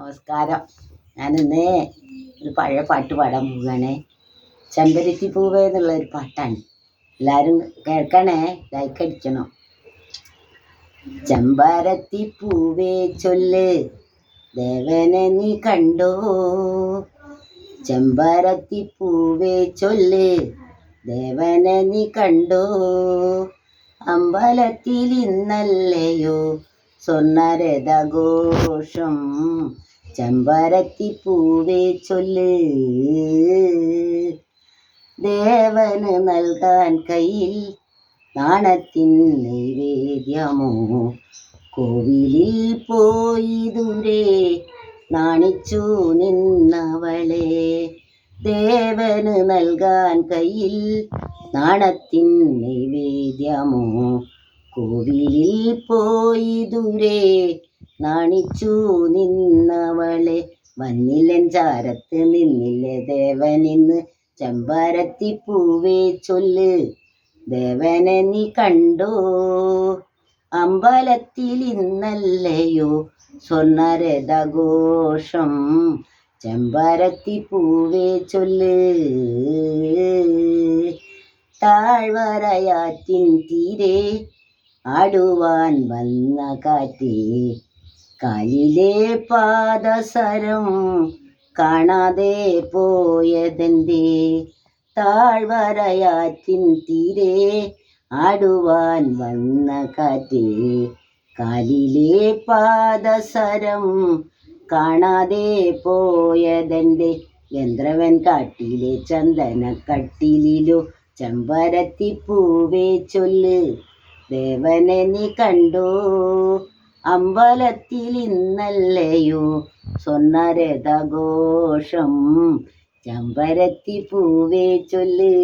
നമസ്കാരം. ഞാനിന്ന് ഒരു പഴയ പാട്ട് പാടാൻ പോവുകയാണേ. ചെമ്പരത്തി പൂവേ എന്നുള്ള ഒരു പാട്ടാണ്. എല്ലാവരും കേൾക്കണേ? ലൈക്ക് അടിക്കണം. ചെമ്പരത്തി പൂവേ ചൊല്ല് ദേവനെ നീ കണ്ടോ? ചെമ്പരത്തി പൂവേ ചൊല്ല് ദേവനെ നീ കണ്ടോ? അമ്പലത്തിൽ ഇന്നല്ലയോ സ്വർണരഥഘോഷം ചെമ്പരത്തി പൂവേ ചൊല്ല്. ദേവന് നൽകാൻ കയ്യിൽ നാണത്തിൻ നൈവേദ്യമോ. കോവിലിൽ പോയി ദൂരെ നാണിച്ചു നിന്നവളെ. ദേവന് നൽകാൻ കയ്യിൽ നാണത്തിൻ നൈവേദ്യമോ. കോവിലിൽ പോയി ദൂരെ നാണിച്ചു നിന്നവളെ. വന്നില്ലൻ ചാരത്ത് നിന്നില്ലേ ദേവനിന്ന് ചെമ്പാരത്തി പൂവേ ചൊല്ല് ദേവനെ നീ കണ്ടോ? അമ്പലത്തിൽ ഇന്നല്ലയോ സ്വർണരഥഘോഷം? ചെമ്പാരത്തി പൂവേ ചൊല്ല്. താഴ്വരയാറ്റിൻ തീരെ ആടുവാൻ വന്ന കാറ്റി കാലിലെ പാദസരം കാണാതെ പോയതെന്തേ? താഴ്വരയാറ്റിൻ തീരെ ആടുവാൻ വന്ന കാറ്റി കാലിലെ പാദസരം കാണാതെ പോയതെന്തി? ഗന്ധർവൻ കാട്ടിലെ ചന്ദന കട്ടിലിലോ ചെമ്പരത്തി പൂവേ ചൊല്ല്. ദേവനെ നീ കണ്ടു. അമ്പലത്തിൽ ഇന്നല്ലയോ സ്വർണരഥഘോഷം ചമ്പരത്തി പൂവേ ചൊല്ല്.